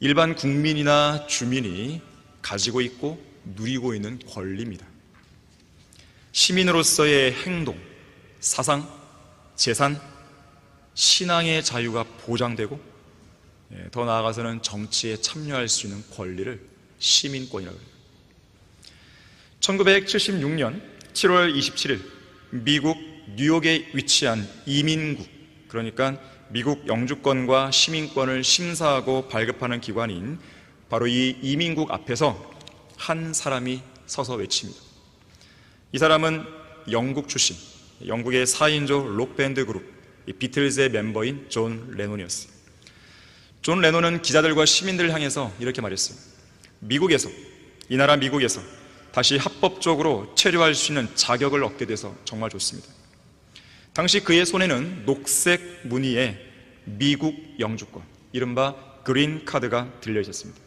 일반 국민이나 주민이 가지고 있고 누리고 있는 권리입니다. 시민으로서의 행동, 사상, 재산, 신앙의 자유가 보장되고 예, 더 나아가서는 정치에 참여할 수 있는 권리를 시민권이라고 해요. 1976년 7월 27일 미국 뉴욕에 위치한 이민국 그러니까 미국 영주권과 시민권을 심사하고 발급하는 기관인 바로 이 이민국 앞에서 한 사람이 서서 외칩니다. 이 사람은 영국 출신, 영국의 4인조 록밴드 그룹 이 비틀즈의 멤버인 존 레논이었어요. 존 레논은 기자들과 시민들을 향해서 이렇게 말했어요. 미국에서 이 나라 미국에서 다시 합법적으로 체류할 수 있는 자격을 얻게 돼서 정말 좋습니다. 당시 그의 손에는 녹색 무늬의 미국 영주권, 이른바 그린 카드가 들려 있었습니다.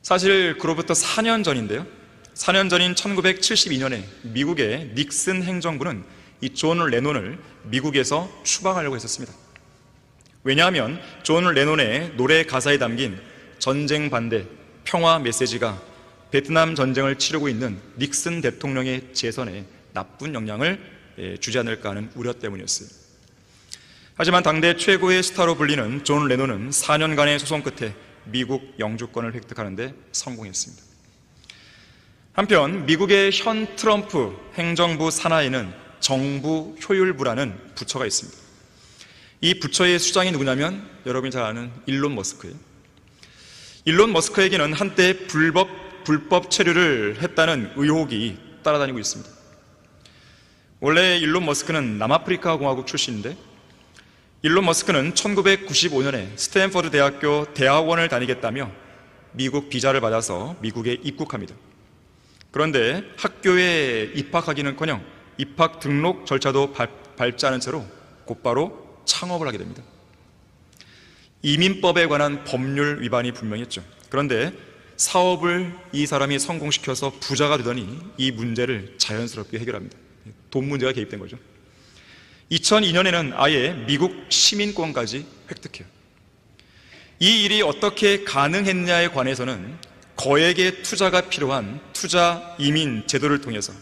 사실 그로부터 4년 전인데요. 4년 전인 1972년에 미국의 닉슨 행정부는 이 존 레논을 미국에서 추방하려고 했었습니다. 왜냐하면 존 레논의 노래 가사에 담긴 전쟁 반대, 평화 메시지가 베트남 전쟁을 치르고 있는 닉슨 대통령의 재선에 나쁜 영향을 예, 주지 않을까 하는 우려 때문이었어요. 하지만 당대 최고의 스타로 불리는 존 레논은 4년간의 소송 끝에 미국 영주권을 획득하는데 성공했습니다. 한편 미국의 현 트럼프 행정부 산하에는 정부 효율부라는 부처가 있습니다. 이 부처의 수장이 누구냐면 여러분이 잘 아는 일론 머스크예요. 일론 머스크에게는 한때 불법 불법 체류를 했다는 의혹이 따라다니고 있습니다. 원래 일론 머스크는 남아프리카 공화국 출신인데 일론 머스크는 1995년에 스탠퍼드 대학교 대학원을 다니겠다며 미국 비자를 받아서 미국에 입국합니다. 그런데 학교에 입학하기는커녕 입학 등록 절차도 밟, 밟지 않은 채로 곧바로 창업을 하게 됩니다. 이민법에 관한 법률 위반이 분명했죠. 그런데 사업을 이 사람이 성공시켜서 부자가 되더니 이 문제를 자연스럽게 해결합니다. 돈 문제가 개입된 거죠. 2002년에는 아예 미국 시민권까지 획득해요. 이 일이 어떻게 가능했냐에 관해서는 거액의 투자가 필요한 투자 이민 제도를 통해서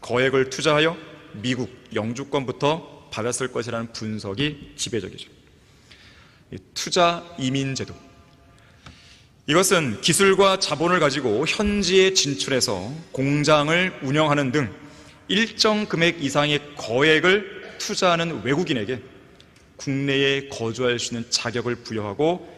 거액을 투자하여 미국 영주권부터 받았을 것이라는 분석이 지배적이죠. 투자 이민 제도. 이것은 기술과 자본을 가지고 현지에 진출해서 공장을 운영하는 등 일정 금액 이상의 거액을 투자하는 외국인에게 국내에 거주할 수 있는 자격을 부여하고